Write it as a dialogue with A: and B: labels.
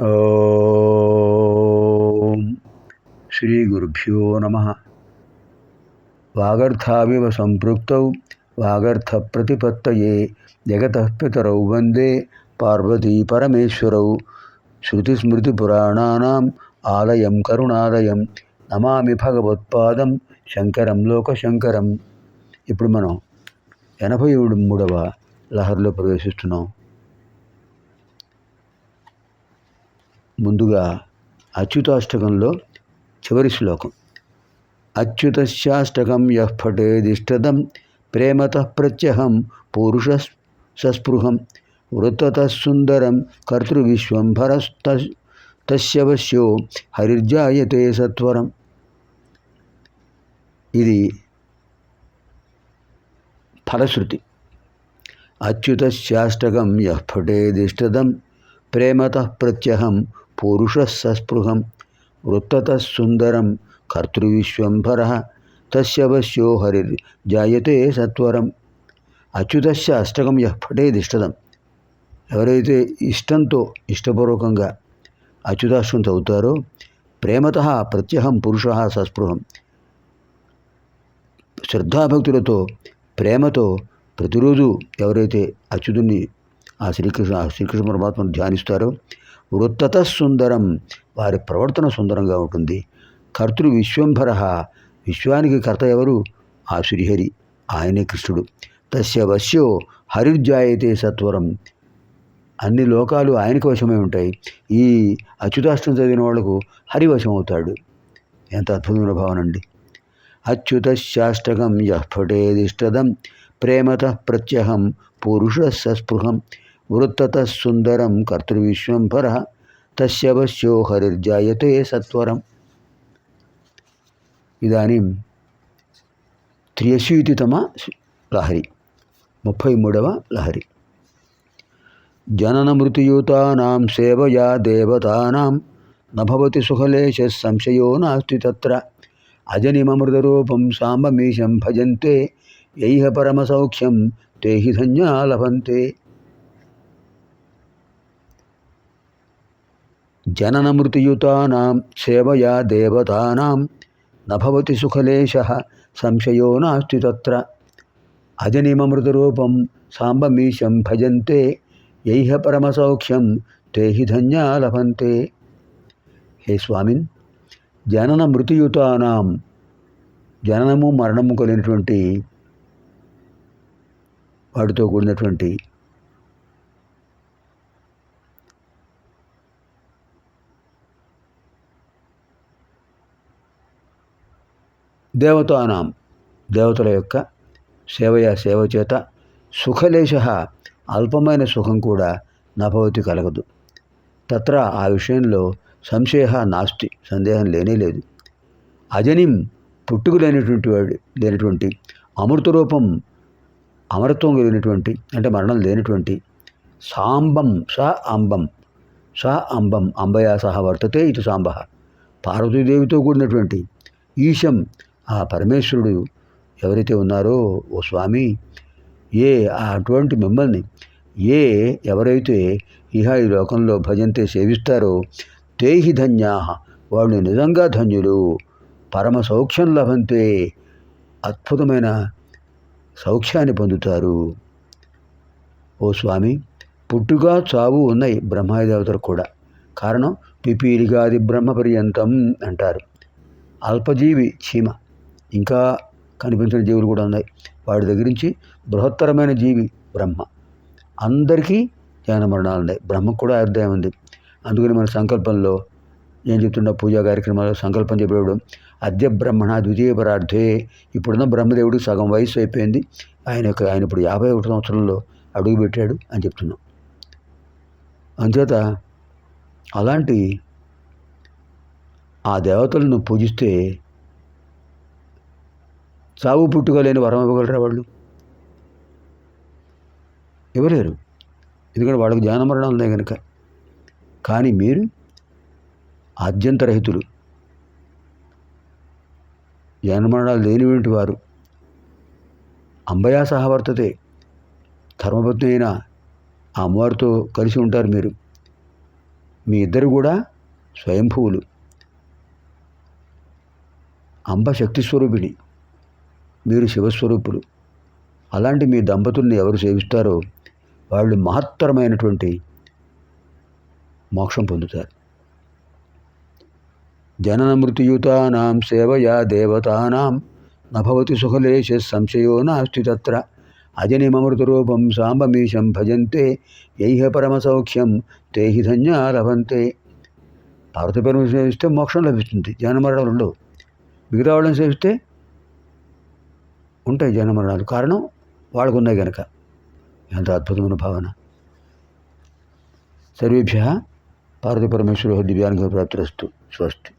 A: ఓం శ్రీ గురుభ్యో నమ. వాగర్థావివ సంపృక్తౌ వాగర్థ ప్రతిపత్తయే జగతపితరౌ వందే పార్వతీ పరమేశ్వరౌ. శృతిస్మృతిపురాణానాం ఆలయం కరుణాలయం నమామి భగవత్పాదం శంకరం లోకశంకరం. ఇప్పుడు మనం ఎనభై మూడవ లహరిలో ప్రవేశిస్తున్నాం. ముందుగా అచ్యుతాష్టకంలో చివరి శ్లోకం. అచ్యుతశాష్టకం యః పఠేదిష్టదం ప్రేమత ప్రత్యహం పురుష సస్పృహం వృత్తత సుందరం కర్తృవిశ్వంభర తస్యవశ్యో హరిర్జాయతే సత్వరం. ఇది ఫలశ్రుతి. అచ్యుతశాష్టకం యః పఠేదిష్టదం ప్రేమత ప్రత్యహం పూరుష సస్పృహం వృత్తత సుందరం కర్తృవిశ్వంభర తస్యవశ్యో హరిర్ జాయతే సత్వరం అచ్యుతస్య అష్టకం యః పఠేదిష్టదం ఎవరైతే ఇష్టంతో ఇష్టపూర్వకంగా అచ్యుతాష్టం చదువుతారో ప్రేమత ప్రత్యహం పురుష సస్పృహం। శ్రద్ధాభక్తులతో ప్రేమతో ప్రతిరోజు ఎవరైతే అచ్యుతుని ఆ శ్రీకృష్ణ శ్రీకృష్ణ పరమాత్మను ధ్యానిస్తారో వృత్తత సుందరం వారి ప్రవర్తన సుందరంగా ఉంటుంది. కర్తృ విశ్వంభర. విశ్వానికి కర్త ఎవరు? ఆ శ్రీహరి ఆయనే కృష్ణుడు. తస్య వశ్యో హరిర్జాయతే సత్వరం. అన్ని లోకాలు ఆయనకు వశమై ఉంటాయి. ఈ అచ్యుతాష్టం చదివిన వాళ్ళకు హరివశం అవుతాడు ఎంత అద్భుతమైన భావన అండి. అచ్యుతశాష్టకం యః పఠేదిష్టదం ప్రేమత ప్రత్యహం. పురుష సస్పృహం వృత్తత సుందరం కర్తృవిశ్వంభర తస్యవశ్యో హరిర్జాయతే సత్వరం ఇదాनीं త్ర్యశీతితమ లహరి ముప్పై మూడవ లహరి జననమృతియుతానాం సేవయా దేవతానాం నభవతి సుఖలేశ సంశయో నాస్తి తత్ర అజనిమమృతరూపం సాంబమీశం భజంతే యైహ పరమసౌఖ్యం తే హి ధన్యా లభంతే జననమృతియుతానాం సేవయా దేవతానాం నభవతి సుఖలేశ సంశయో నాస్తి తత్ర అజనిమమృతరూపం సాంబమీశం భజంతే యైహ పరమసౌఖ్యం తే హి ధన్యా లభంతే హే స్వామిన్ జనన మృతియుతానాం జననము మరణము కలిగినటువంటి వాటితో కూడినటువంటి దేవతానాం. దేవతల యొక్క సేవయ సేవ చేత సుఖలేశ అల్పమైన సుఖం కూడా నభవతి కలగదు. తత్ర ఆ విషయంలో సంశయ నాస్తి సందేహం లేనే లేదు. అజనిం పుట్టుకు లేనటువంటి వాడు లేనటువంటి అమృత రూపం అమరత్వం కలిగినటువంటి అంటే మరణం లేనటువంటి సాంబం స అంబం స అంబం అంబయా సహ వర్తతే ఇటు సాంబ. పార్వతీదేవితో కూడినటువంటి ఈశం ఆ పరమేశ్వరుడు ఎవరైతే ఉన్నారో ఓ స్వామి ఏ అటువంటి మిమ్మల్ని ఏ ఎవరైతే ఇహ ఈ లోకంలో భజంతే సేవిస్తారో తేహి ధన్యా వాళ్ళు నిజంగా ధన్యులు. పరమ సౌఖ్యం లభంతే అద్భుతమైన సౌఖ్యాన్ని పొందుతారు. ఓ స్వామి పుట్టుక చావు ఉన్నాయి బ్రహ్మాదేవతలు కూడా. కారణం పిపీలిగాది బ్రహ్మ పర్యంతం అంటారు. అల్పజీవి చీమ. ఇంకా కనిపించిన జీవులు కూడా ఉన్నాయి. వాటి దగ్గర నుంచి బృహత్తరమైన జీవి బ్రహ్మ. అందరికీ జ్ఞాన మరణాలు ఉన్నాయి. బ్రహ్మకు కూడా అర్థం ఉంది. అందుకని మన సంకల్పంలో ఏం చెప్తున్న పూజా కార్యక్రమాల్లో సంకల్పం చెప్పేవాడు అద్య బ్రహ్మణ ద్వితీయ పరార్థే ఇప్పుడున్న బ్రహ్మదేవుడు సగం వయసు అయిపోయింది. ఆయన యొక్క ఆయన ఇప్పుడు యాభై ఒకటి సంవత్సరంలో అడుగుపెట్టాడు అని చెప్తున్నాం. అంచేత అలాంటి ఆ దేవతలను పూజిస్తే చావు పుట్టుకోలేని వరం ఇవ్వగలరా వాళ్ళు? ఇవ్వలేరు. ఎందుకంటే వాళ్ళకి జ్ఞాన ఉన్నాయి కనుక కానీ మీరు ఆద్యంతరహితులు. జ్ఞాన లేనివంటి వారు. అంబయా సహవర్తతే ధర్మపత్ని అయిన ఆ అమ్మవారితో కలిసి ఉంటారు మీరు. మీ ఇద్దరు కూడా స్వయంభువులు. అంబ శక్తి స్వరూపిణి. మీరు శివస్వరూపులు. అలాంటి మీ దంపతుల్ని ఎవరు సేవిస్తారో వాళ్ళు మహత్తరమైనటువంటి మోక్షం పొందుతారు. జనన మృత్యుతానాం సేవయా దేవతానాం నభవతి సుఖలేశ సంశయో నాస్తి తత్ర అజనిమమృతరూపం సాంబమీశం భజంతే యైహ పరమసౌఖ్యం తేహి ధన్యా లభంతే. పార్వతి సేవిస్తే మోక్షం లభిస్తుంది. జనమరణ ఉండవు. మిగతా వాళ్ళని సేవిస్తే ఉంటాయి జనమరణాలు కారణం వాళ్ళకు ఉన్నాయి కనుక ఎంత అద్భుతమైన భావన. సర్వేభ్య పార్వతీ పరమేశ్వర దివ్యానుగ్రహ ప్రాప్తిరస్తు. స్వస్తి.